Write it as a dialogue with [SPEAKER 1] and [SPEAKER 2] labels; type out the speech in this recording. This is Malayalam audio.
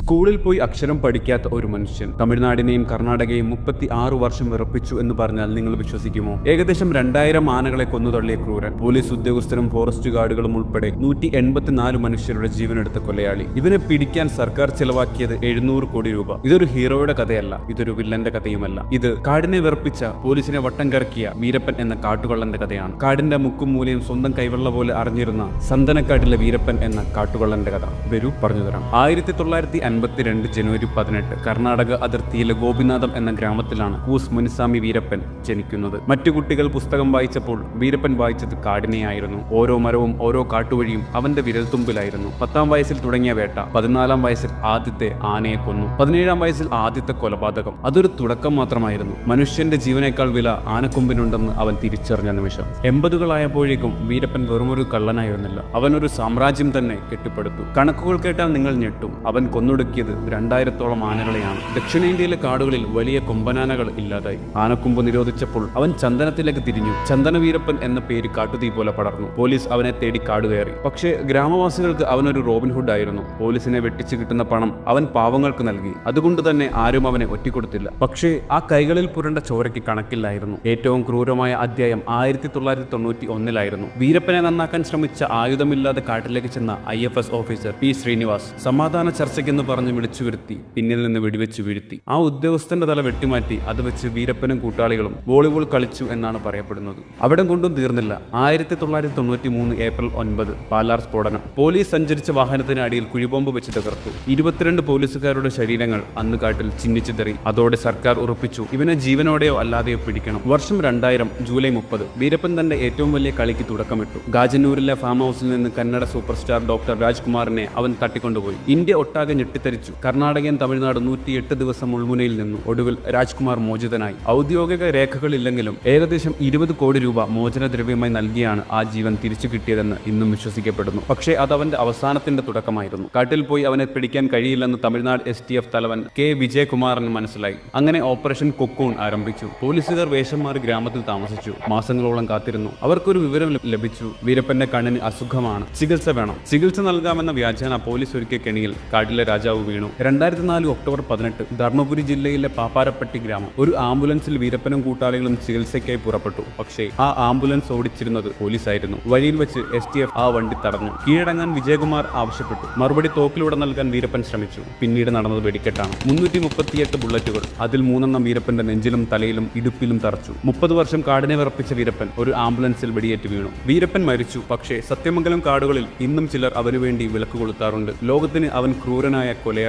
[SPEAKER 1] സ്കൂളിൽ പോയി അക്ഷരം പഠിക്കാത്ത ഒരു മനുഷ്യൻ തമിഴ്നാടിനെയും കർണാടകയും മുപ്പത്തി ആറ് വർഷം വിറപ്പിച്ചു എന്ന് പറഞ്ഞാൽ നിങ്ങൾ വിശ്വസിക്കുമോ? ഏകദേശം രണ്ടായിരം ആനകളെ കൊന്നുതള്ളിയ ക്രൂരൻ പോലീസ് ഉദ്യോഗസ്ഥരും ഫോറസ്റ്റ് ഗാർഡുകളും ഉൾപ്പെടെ നൂറ്റി എൺപത്തിനാല് മനുഷ്യരുടെ ജീവനെടുത്ത കൊലയാളി. ഇവനെ പിടിക്കാൻ സർക്കാർ ചെലവാക്കിയത് എഴുന്നൂറ് കോടി രൂപ. ഇതൊരു ഹീറോയുടെ കഥയല്ല ഇതൊരു വില്ലന്റെ കഥയുമല്ല. ഇത് കാടിനെ വിറപ്പിച്ച പോലീസിനെ വട്ടം കറക്കിയ വീരപ്പൻ എന്ന കാട്ടുകൊള്ളന്റെ കഥയാണ്. കാടിന്റെ മുക്കും മൂലയും സ്വന്തം കൈവെള്ള പോലെ അറിഞ്ഞിരുന്ന സന്തനക്കാട്ടിലെ വീരപ്പൻ എന്ന കാട്ടുകൊള്ളന്റെ കഥ. വരൂ പറഞ്ഞു തരാം. ആയിരത്തി തൊള്ളായിരത്തി അൻപത്തിരണ്ട് ജനുവരി പതിനെട്ട് കർണാടക അതിർത്തിയിലെ ഗോപിനാഥം എന്ന ഗ്രാമത്തിലാണ് കൂസ് മുനിസ്വാമി വീരപ്പൻ ജനിക്കുന്നത്. മറ്റു കുട്ടികൾ പുസ്തകം വായിച്ചപ്പോൾ വീരപ്പൻ വായിച്ചത് കാടിനെയായിരുന്നു ഓരോ മരവും ഓരോ കാട്ടുവഴിയും അവന്റെ വിരൽത്തുമ്പിലായിരുന്നു. പത്താം വയസ്സിൽ തുടങ്ങിയ വേട്ട പതിനാലാം വയസ്സിൽ ആദ്യത്തെ ആനയെ കൊന്നു പതിനേഴാം വയസ്സിൽ ആദ്യത്തെ കൊലപാതകം. അതൊരു തുടക്കം മാത്രമായിരുന്നു. മനുഷ്യന്റെ ജീവനേക്കാൾ വില ആനക്കൊമ്പിനുണ്ടെന്ന് അവൻ തിരിച്ചറിഞ്ഞ നിമിഷം. എൺപതുകളായപ്പോഴേക്കും വീരപ്പൻ വെറുമൊരു കള്ളനായിരുന്നില്ല. അവൻ ഒരു സാമ്രാജ്യം തന്നെ കെട്ടിപ്പടുത്തു. കണക്കുകൾ കേട്ടാൽ നിങ്ങൾ ഞെട്ടും. അവൻ കൊന്നൊടുക്കിയത് രണ്ടായിരത്തോളം ആനകളെയാണ്. ദക്ഷിണേന്ത്യയിലെ കാടുകളിൽ വലിയ കൊമ്പനാനകൾ ഇല്ലാതായി. ആനക്കൊമ്പ് നിരോധിച്ചപ്പോൾ അവൻ ചന്ദനത്തിലേക്ക് തിരിഞ്ഞു. ചന്ദനവീരപ്പൻ എന്ന പേര് കാട്ടുതീ പോലെ പടർന്നു. പോലീസ് അവനെ തേടി കാട് കയറി. പക്ഷേ ഗ്രാമവാസികൾക്ക് അവനൊരു റോബിൻഹുഡ് ആയിരുന്നു. പോലീസിനെ വെട്ടിച്ചു കിട്ടുന്ന പണം അവൻ പാവങ്ങൾക്ക് നൽകി. അതുകൊണ്ട് തന്നെ ആരും അവനെ ഒറ്റിക്കൊടുത്തില്ല. പക്ഷേ ആ കൈകളിൽ പുരണ്ട ചോരയ്ക്ക് കണക്കില്ലായിരുന്നു. ഏറ്റവും ക്രൂരമായ അധ്യായം ആയിരത്തി തൊള്ളായിരത്തി തൊണ്ണൂറ്റി ഒന്നിലായിരുന്നു വീരപ്പനെ നന്നാക്കാൻ ശ്രമിച്ച ആയുധമില്ലാതെ കാട്ടിലേക്ക് ചെന്ന I F S officer P Srinivas സമാധാന ചർച്ചയ്ക്കെന്ന് പറഞ്ഞ് വിളിച്ചു വരുത്തി പിന്നിൽ നിന്ന് വെടിവെച്ച് വീഴ്ത്തി. ആ ഉദ്യോഗസ്ഥന്റെ തല വെട്ടിമാറ്റി അത് വെച്ച് വീരപ്പനും കൂട്ടാളികളും വോളിബോൾ കളിച്ചു എന്നാണ് പറയപ്പെടുന്നത്. അവിടെ കൊണ്ടും തീർന്നില്ല. ആയിരത്തി തൊള്ളായിരത്തി തൊണ്ണൂറ്റി മൂന്ന് ഏപ്രിൽ ഒൻപത് പാലാർ സ്ഫോടനം. പോലീസ് സഞ്ചരിച്ച വാഹനത്തിന് അടിയിൽ കുഴിബോംബ് വെച്ച് തകർത്തു. ഇരുപത്തിരണ്ട് പോലീസുകാരുടെ ശരീരങ്ങൾ അന്ന് കാട്ടിൽ ചിഹ്നിച്ചു തെറി അതോടെ സർക്കാർ ഉറപ്പിച്ചു. ഇവനെ ജീവനോടെയോ അല്ലാതെയോ പിടിക്കണം. വർഷം രണ്ടായിരം ജൂലൈ മുപ്പത് വീരപ്പൻ തന്റെ ഏറ്റവും വലിയ കളിക്ക് തുടക്കമിട്ടു. ഗാജന്നൂരിലെ ഫാം ഹൗസിൽ നിന്ന് കന്നഡ സൂപ്പർ സ്റ്റാർ ഡോക്ടർ രാജ്കുമാറിനെ അവൻ തട്ടിക്കൊണ്ടുപോയി. ഇന്ത്യ ഒട്ടാകെ ഞെട്ടിത്തരിച്ചു കർണാടകയും തമിഴ്നാട് നൂറ്റിയെട്ട് ദിവസം മുൾമുനയിൽ നിന്നു. ഒടുവിൽ രാജ്കുമാർ മോചിതനായി. ഔദ്യോഗിക രേഖകളില്ലെങ്കിലും ഏകദേശം ഇരുപത് കോടി രൂപ മോചനദ്രവ്യമായി നൽകിയാണ് ആ ജീവൻ തിരിച്ചു കിട്ടിയതെന്ന് ഇന്നും വിശ്വസിക്കപ്പെടുന്നു. പക്ഷേ അത് അവന്റെ അവസാനത്തിന്റെ തുടക്കമായിരുന്നു. കാട്ടിൽ പോയി അവനെ പിടിക്കാൻ കഴിയില്ലെന്ന് തമിഴ്നാട് എസ് ടി എഫ് തലവൻ കെ വിജയകുമാറിന് മനസ്സിലായി. അങ്ങനെ ഓപ്പറേഷൻ കൊക്കൂൺ ആരംഭിച്ചു. പോലീസുകാർ വേഷം മാറി ഗ്രാമത്തിൽ താമസിച്ചു. മാസങ്ങളോളം കാത്തിരുന്നു. അവർക്കൊരു വിവരം ലഭിച്ചു. വീരപ്പന്റെ കണ്ണിന് അസുഖമാണ്. ചികിത്സ വേണം. ചികിത്സ നൽകാമെന്ന വ്യാജേന പോലീസ് ഒരുക്കിയ കെണിയിൽ കാട്ടിലെ രാജാവ് വീണു. രണ്ടായിരത്തി നാല് ഒക്ടോബർ പതിനെട്ട് ധർമ്മപുരി ജില്ലയിലെ പാപ്പാരപ്പട്ടി ഗ്രാമം ഒരു ആംബുലൻസിൽ വീരപ്പനും കൂട്ടാളികളും ചികിത്സയ്ക്കായി പുറപ്പെട്ടു. പക്ഷേ ആ ആംബുലൻസ് ഓടിച്ചിരുന്നത് പോലീസായിരുന്നു. വഴിയിൽ വെച്ച് എസ് ടി എഫ് ആ വണ്ടി തടഞ്ഞു. കീഴടങ്ങാൻ വിജയകുമാർ ആവശ്യപ്പെട്ടു. മറുപടി തോക്കിലൂടെ നൽകാൻ വീരപ്പൻ ശ്രമിച്ചു. പിന്നീട് നടന്നത് വെടിക്കെട്ടാണ്. മുന്നൂറ്റി മുപ്പത്തിയെട്ട് ബുള്ളറ്റുകൾ അതിൽ മൂന്നെണ്ണം വീരപ്പന്റെ നെഞ്ചിലും തലയിലും ഇടുപ്പിലും തറച്ചു. മുപ്പത് വർഷം കാടിനെ വിറപ്പിച്ച വീരപ്പൻ ഒരു ആംബുലൻസിൽ വെടിയേറ്റ് വീണു. വീരപ്പൻ മരിച്ചു. പക്ഷേ സത്യമംഗലം കാടുകളിൽ ഇന്നും ചിലർ അവനുവേണ്ടി വിളക്ക് കൊളുത്താറുണ്ട്. ലോകത്തിന് അവൻ ക്രൂരനായ colea